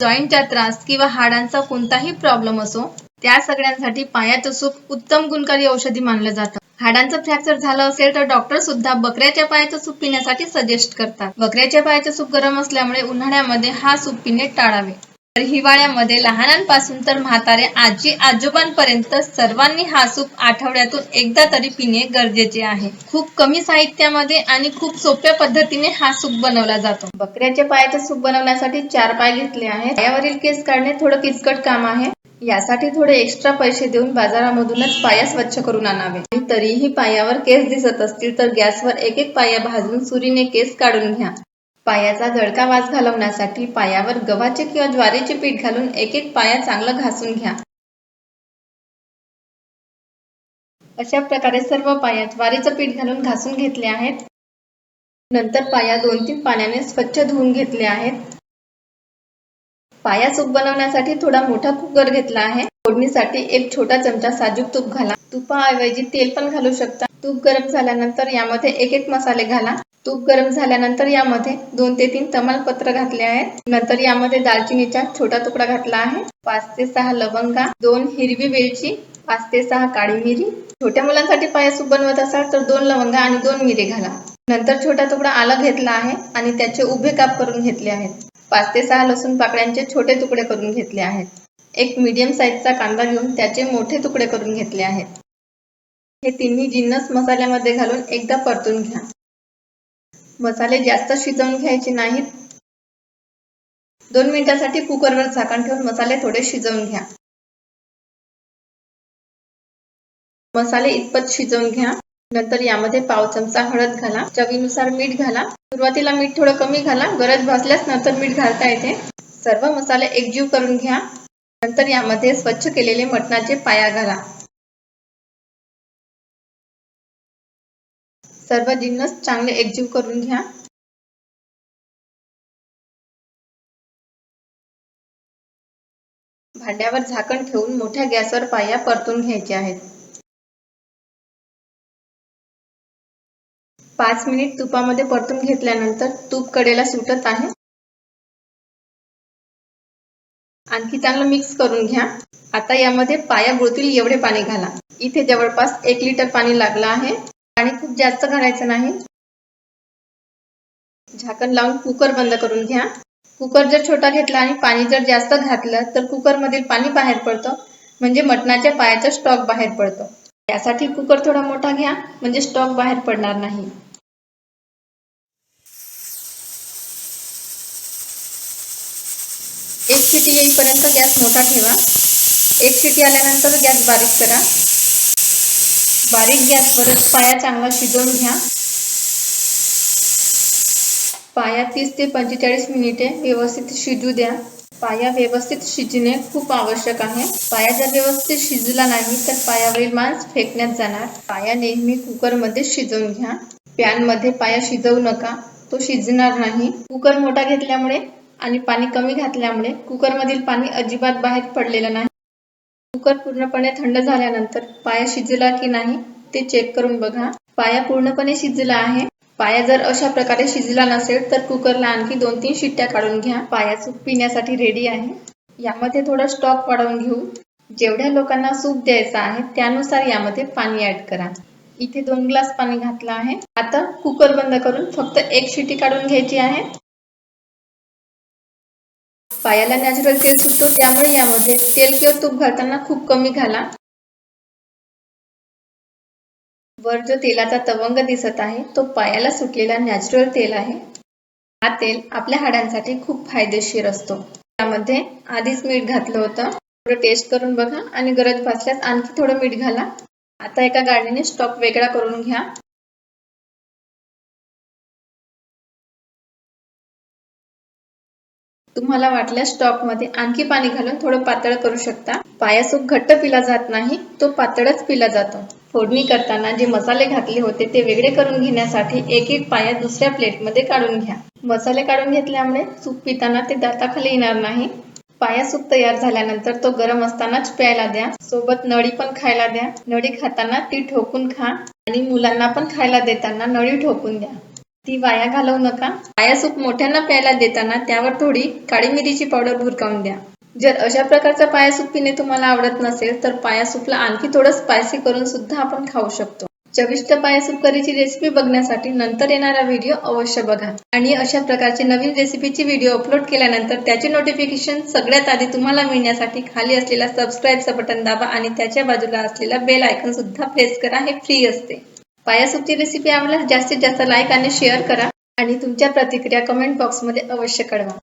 जॉईंटचा त्रास किंवा हाडांचा कोणताही प्रॉब्लेम असो त्या सगळ्यांसाठी पायाचं सूप उत्तम गुणकारी औषधी मानलं जातं. हाडांचं फ्रॅक्चर झालं असेल तर डॉक्टर सुद्धा बकऱ्याच्या पायाचं सूप पिण्यासाठी सजेस्ट करतात. बकऱ्याच्या पायाचं सूप गरम असल्यामुळे उन्हाळ्यामध्ये हा सूप पिणे टाळावे. तर हिवाळ्यामध्ये लहानांपासून तर म्हातारे आजी आजोबांपर्यंत सर्वांनी हा सूप आठवड्यातून एकदा तरी पिणे गरजेचे आहे. खूप कमी साहित्यामध्ये आणि खूप सोप्या पद्धतीने हा सूप बनवला जातो. बकऱ्याच्या पायाचे सूप बनवण्यासाठी चार पाय घेतले आहेत. पायावरील केस काढणे थोडं किचकट काम आहे. यासाठी थोडे एक्स्ट्रा पैसे देऊन बाजारामधूनच पाया स्वच्छ करून आणावे. आणि तरीही पायावर केस दिसत असतील तर गॅसवर एक एक पाया भाजून सुरीने केस काढून घ्या. पायाचा जळका वास घालवण्यासाठी पायावर गव्हाचे किंवा ज्वारीचे पीठ घालून एक एक पाया चांगलं घासून घ्या. अशा प्रकारे सर्व पाया ज्वारीचं पीठ घालून घासून घेतले आहेत. नंतर पाया दोन तीन पाण्याने स्वच्छ धुवून घेतले आहेत. पाया सूप बनवण्यासाठी थोडा मोठा कुकर घेतला आहे. फोडणीसाठी एक छोटा चमचा साजूक तूप घाला. तुपाऐवजी तेल पण घालू शकता. तूप गरम झाल्यानंतर यामध्ये एक एक मसाले घाला. तूप गरम झाल्यानंतर यामध्ये दोन ते तीन तमालपत्र घातले आहेत. नंतर यामध्ये दालचिनीचा छोटा तुकडा घातला आहे. पाच ते सहा लवंगा दोन हिरवी वेलची पाच ते सहा काळी मिरी. छोट्या मुलांसाठी पाया सूप बनवत असाल तर दोन लवंगा आणि दोन मिरी घाला. नंतर छोटा तुकडा आला घेतला आहे आणि त्याचे उभे काप करून घेतले आहेत. पाच ते सहा लसूण पाकळ्यांचे छोटे तुकडे करून घेतले आहेत. एक मीडियम साईजचा कांदा घेऊन त्याचे मोठे तुकडे करून घेतले आहेत. हे तिन्ही जिन्नस मसाल्यामध्ये घालून एकदा परतून घ्या. मसाले जास्त शिजवून घ्यायचे नाहीत. दोन मिनिटासाठी कुकरवर झाकण ठेवून मसाले थोडे शिजवून घ्या. मसाले इतपत शिजवून घ्या. नंतर यामध्ये पाव चमचा हळद घाला. चवीनुसार मीठ घाला. सुरुवातीला मीठ थोडं कमी घाला. गरज भासल्यास नंतर मीठ घालता येते. सर्व मसाले एकजीव करून घ्या. नंतर यामध्ये स्वच्छ केलेले मटणाचे पाया घाला. सर्व जिन्नस चांगले एकजीव करून घ्या. भांड्यावर झाकण ठेवून मोठ्या गॅसवर पाया परतून घ्यायचे आहेत. पाच मिनिट तुपामध्ये परतून घेतल्यानंतर तूप कडेला सुटत आहे. आणखी चांगलं मिक्स करून घ्या. आता यामध्ये पाया बुडतील एवढे पाणी घाला. इथे जवळपास एक लिटर पाणी लागलं आहे. पाणी खूप जास्त घालायचं नाही. झाकण लावून कुकर बंद करून घ्या. कुकर जर छोटा घेतला आणि पाणी जर जास्त घातलं तर कुकर मधील पाणी बाहेर पडतं. म्हणजे मटणाच्या पायाचा स्टॉक बाहेर पडतो. त्यासाठी कुकर थोडा मोठा घ्या म्हणजे स्टॉक बाहेर पडणार नाही. एक शिटी येईपर्यंत गॅस मोठा ठेवा. एक शिटी आल्यानंतर गॅस बारीक करा. बारीक गॅसवरच पाया चांगला शिजवून घ्या. पाया तीस ते पंचेचाळीस मिनिटे व्यवस्थित शिजू द्या. पाया व्यवस्थित शिजणे खूप आवश्यक आहे. पाया जर व्यवस्थित शिजला नाही तर पायावरील मांस फेकण्यात जाणार. पाया नेहमी कुकरमध्ये शिजवून घ्या. पॅनमध्ये पाया शिजवू नका. तो शिजणार नाही. कुकर मोठा घेतल्यामुळे आणि पाणी कमी घातल्यामुळे कुकरमधील पाणी अजिबात बाहेर पडलेलं नाही. कुकर पूर्णपणे थंड झाल्यानंतर पाया शिजला की नाही ते चेक करून बघा. पाया पूर्णपणे शिजला आहे. पाया जर अशा प्रकारे शिजला नसेल तर कुकरला आणखी दोन तीन शिट्ट्या काढून घ्या. पाया सूप पिण्यासाठी रेडी आहे. यामध्ये थोडा स्टॉक वाढवून घेऊ. जेवढ्या लोकांना सूप द्यायचा आहे त्यानुसार यामध्ये पाणी ऍड करा. इथे दोन ग्लास पाणी घातलं आहे. आता कुकर बंद करून फक्त एक शिटी काढून घ्यायची आहे. पायाला नॅचरल तेल सुटतो त्यामुळे यामध्ये तेल किंवा तूप घालताना खूप कमी घाला. वर जो तेलाचा तवंग दिसत आहे तो पायाला सुटलेला नॅचरल तेल आहे. हा तेल आपल्या हाडांसाठी खूप फायदेशीर असतो. त्यामध्ये आधीच मीठ घातलं होतं. थोडं टेस्ट करून बघा आणि गरज भासल्यास आणखी थोडं मीठ घाला. आता एका गाडीने स्टॉक वेगळा करून घ्या. तुम्हाला वाटल्यास स्टॉकमध्ये आणखी पाणी घालून थोडं पातळ करू शकता. पाया सूप घट्ट पिला जात नाही तो पातळच पिला जातो. फोडणी करताना जे मसाले घातले होते ते वेगळे करून घेण्यासाठी एक एक पाया दुसऱ्या प्लेटमध्ये काढून घ्या. मसाले काढून घेतल्यामुळे सूप पिताना ते दाताखाली येणार नाही. पाया सूप तयार झाल्यानंतर तो गरम असतानाच प्यायला द्या. सोबत नळी पण खायला द्या. नळी खाताना ती ठोकून खा आणि मुलांना पण खायला देताना नळी ठोकून द्या. ती वाया घालवू नका. पाया सूप मोठ्यांना प्यायला देताना त्यावर थोडी काळी मिरीची पावडर भुरकावून द्या. जर अशा प्रकारचा पाया सूप पिणे तुम्हाला आवडत नसेल तर पाया सूपला आणखी थोडं स्पायसी करून सुद्धा आपण खाऊ शकतो. चविष्ट पाया सूप करीची रेसिपी बघण्यासाठी नंतर येणारा व्हिडिओ अवश्य बघा. आणि अशा प्रकारचे नवीन रेसिपीची व्हिडिओ अपलोड केल्यानंतर त्याचे नोटिफिकेशन सगळ्यात आधी तुम्हाला मिळण्यासाठी खाली असलेला सबस्क्राईबचं बटन दाबा आणि त्याच्या बाजूला असलेला बेल आयकन सुद्धा प्रेस करा हे फ्री असते. पाया रेसिपी आवडल्यास जास्तीत जास्त लाईक आणि शेअर करा. आणि तुमच्या प्रतिक्रिया कमेंट बॉक्समध्ये अवश्य कळवा.